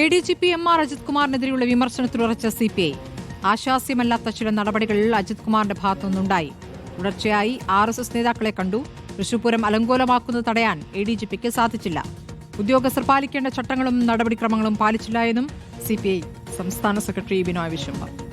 A D G P M R Ajith കുമാറിനെതിരെയുള്ള വിമർശനത്തിൽ ഉറച്ച C P I ആശാസ്യമല്ലാത്ത ചില നടപടികളിൽ അജിത് കുമാറിന്റെ ഭാഗത്തുനിന്നുണ്ടായി. തുടർച്ചയായി ആർ എസ് എസ് നേതാക്കളെ കണ്ടു. തൃശൂപൂരം അലങ്കോലമാക്കുന്നത് തടയാൻ എ ഡി ജി പിക്ക് സാധിച്ചില്ല. ഉദ്യോഗസ്ഥർ പാലിക്കേണ്ട ചട്ടങ്ങളും നടപടിക്രമങ്ങളും പാലിച്ചില്ല എന്നും സി പി ഐ സംസ്ഥാന സെക്രട്ടറി ബിനോയ് വിശ്വം പറഞ്ഞു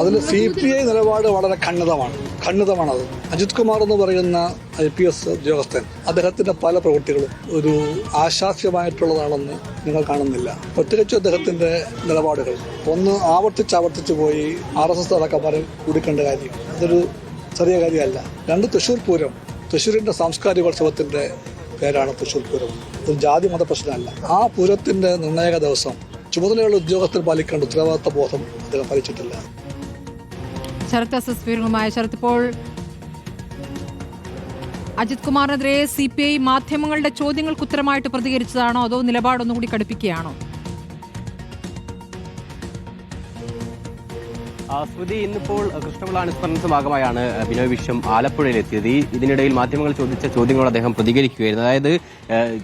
അതിൽ സി പി ഐ നിലപാട് വളരെ ഖണ്ഡിതമാണ്. ഖണ്ഡിതമാണത്. അജിത് കുമാർ എന്ന് പറയുന്ന ഐ പി എസ് ഉദ്യോഗസ്ഥൻ അദ്ദേഹത്തിന്റെ പല പ്രവൃത്തികളും ഒരു ആശാസ്യമായിട്ടുള്ളതാണെന്ന് നിങ്ങൾ കാണുന്നില്ല. പ്രത്യേകിച്ച് അദ്ദേഹത്തിന്റെ നിലപാടുകൾ. ഒന്ന് ആവർത്തിച്ച് ആവർത്തിച്ച് പോയി ആർ എസ് എസ് അടക്കമാരെ കുടിക്കേണ്ട കാര്യം. അതൊരു ചെറിയ കാര്യമല്ല. രണ്ട് തൃശൂർ പൂരം. തൃശൂരിന്റെ സാംസ്കാരികോത്സവത്തിന്റെ പേരാണ് തൃശ്ശൂർ പൂരം. ഒരു ജാതി മത പ്രശ്നമല്ല. ആ പൂരത്തിന്റെ നിർണായക ദിവസം ചുമതലയുള്ള ഉദ്യോഗസ്ഥർ പാലിക്കേണ്ട ഉത്തരവാദിത്ത ബോധം അദ്ദേഹം പാലിച്ചിട്ടില്ല. ശരത് എസ് എസ് വിവരങ്ങളുമായ ശരത് ഇപ്പോൾ അജിത് കുമാറിനെതിരെ സി പി ഐ മാധ്യമങ്ങളുടെ ചോദ്യങ്ങൾക്ക് ഉത്തരമായിട്ട് പ്രതികരിച്ചതാണോ അതോ നിലപാടൊന്നുകൂടി കടുപ്പിക്കുകയാണോ? സ്മൃതി ഇന്നിപ്പോൾ കൃഷ്ണപിള്ള അനുസ്മരണത്തിന്റെ ഭാഗമായാണ് ബിനോയ് വിശ്വം ആലപ്പുഴയിലെത്തിയത്. ഈ ഇതിനിടയിൽ മാധ്യമങ്ങൾ ചോദിച്ച ചോദ്യങ്ങളോട് അദ്ദേഹം പ്രതികരിക്കുകയായിരുന്നു. അതായത്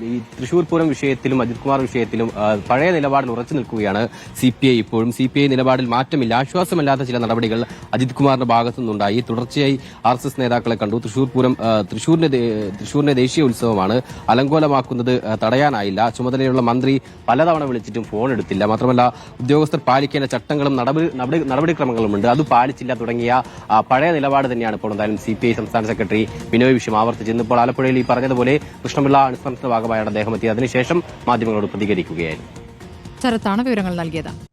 ഈ തൃശൂർ പൂരം വിഷയത്തിലും അജിത് കുമാർ വിഷയത്തിലും പഴയ നിലപാടിൽ ഉറച്ചു നിൽക്കുകയാണ് സി പി ഐ ഇപ്പോഴും. സി പി ഐ നിലപാടിൽ മാറ്റമില്ല. ആശ്വാസമല്ലാത്ത ചില നടപടികൾ അജിത് കുമാറിന്റെ ഭാഗത്തു നിന്നുണ്ടായി. തുടർച്ചയായി ആർ എസ് എസ് നേതാക്കളെ കണ്ടു. തൃശൂർ പൂരം തൃശൂരിന്റെ തൃശൂരിന്റെ ദേശീയ ഉത്സവമാണ്. അലങ്കോലമാക്കുന്നത് തടയാനായില്ല. ചുമതലയുള്ള മന്ത്രി പലതവണ വിളിച്ചിട്ടും ഫോൺ എടുത്തില്ല. മാത്രമല്ല ഉദ്യോഗസ്ഥർ പാലിക്കേണ്ട ചട്ടങ്ങളും നടപടി നടപടി- നടപടിക്രമങ്ങളുമുണ്ട് അത് പാലിച്ചില്ല തുടങ്ങിയ പഴയ നിലപാട് തന്നെയാണ് ഇപ്പോൾ എന്തായാലും സി പി ഐ സംസ്ഥാന സെക്രട്ടറി ബിനോയ് വിശ്വം ആവർത്തിച്ചിരുന്നു ഇന്നിപ്പോൾ ആലപ്പുഴയിൽ ഈ പറഞ്ഞതുപോലെ കൃഷ്ണപിള്ള അനുസ്മരണത്തിന്റെ ഭാഗമായാണ് അദ്ദേഹം എത്തിയത്. അതിനുശേഷം മാധ്യമങ്ങളോട് പ്രതികരിക്കുകയായിരുന്നു. വിവരങ്ങൾ നൽകിയത്.